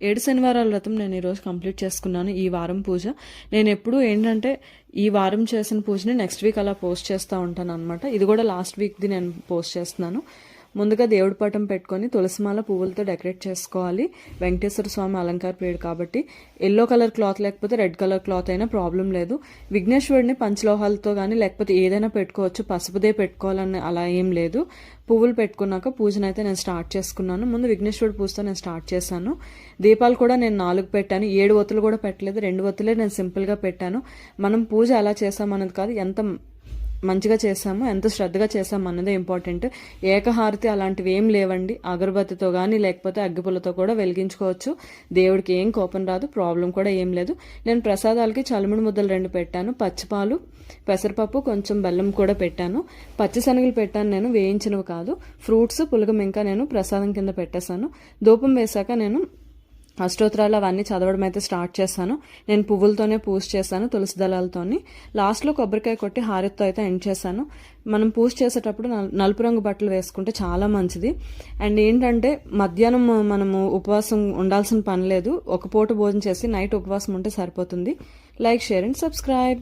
ఏడు శనివారాల వ్రతం నేను ఈరోజు కంప్లీట్ చేసుకున్నాను ఈ వారం పూజ. నేను ఎప్పుడు ఏంటంటే ఈ వారం చేసిన పూజని నెక్స్ట్ వీక్ అలా పోస్ట్ చేస్తూ ఉంటాను అనమాట ఇది కూడా లాస్ట్ వీక్ది నేను పోస్ట్ చేస్తున్నాను. ముందుగా దేవుడి పటం పెట్టుకొని తులసిమాల పువ్వులతో డెకరేట్ చేసుకోవాలి. వెంకటేశ్వర స్వామి అలంకార ప్రియుడు కాబట్టి ఎల్లో కలర్ క్లాత్ లేకపోతే రెడ్ కలర్ క్లాత్ అయినా ప్రాబ్లం లేదు. విఘ్నేశ్వరుడిని పంచలోహాలతో కానీ లేకపోతే ఏదైనా పెట్టుకోవచ్చు. పసుపుదే పెట్టుకోవాలని అలా ఏం లేదు. పువ్వులు పెట్టుకున్నాక పూజనైతే అయితే నేను స్టార్ట్ చేసుకున్నాను. ముందు విఘ్నేశ్వరుడు పూజతో నేను స్టార్ట్ చేశాను. దీపాలు కూడా నేను నాలుగు పెట్టాను. ఏడు ఒత్తులు కూడా పెట్టలేదు. రెండు ఒత్తులే నేను సింపుల్గా పెట్టాను. మనం పూజ ఎలా చేసామన్నది కాదు. ఎంత మంచిగా చేసాము ఎంత శ్రద్ధగా చేసాము అన్నదే ఇంపార్టెంట్ ఏకహారతి అలాంటివి ఏం లేవండి. అగరబత్తితో కానీ లేకపోతే అగ్గిపుల్లతో కూడా వెలిగించుకోవచ్చు. దేవుడికి ఏం కోపం రాదు ప్రాబ్లం కూడా ఏం లేదు. నేను ప్రసాదాలకి చలుముడి ముద్దలు రెండు పెట్టాను. పచ్చిపాలు పెసరపప్పు కొంచెం బెల్లం కూడా పెట్టాను. పచ్చిశనగలు పెట్టాను నేను వేయించినవి కాదు. ఫ్రూట్స్ పులగం ఇంకా నేను ప్రసాదం కింద పెట్టేశాను. ధూపం వేశాక నేను అష్టోత్తరాలు అవన్నీ చదవడం అయితే స్టార్ట్ చేశాను. నేను పువ్వులతోనే పూజ చేశాను తులసి దళాలతోని. లాస్ట్లో కొబ్బరికాయ కొట్టి హారతితో అయితే ఎండ్ చేశాను. మనం పూజ చేసేటప్పుడు నల్- నలుపు రంగు బట్టలు వేసుకుంటే చాలా మంచిది. అండ్ ఏంటంటే మధ్యాహ్నం మనము ఉపవాసం ఉండాల్సిన పని లేదు. ఒక పూట భోజనం చేసి నైట్ ఉపవాసం ఉంటే సరిపోతుంది. Like share and subscribe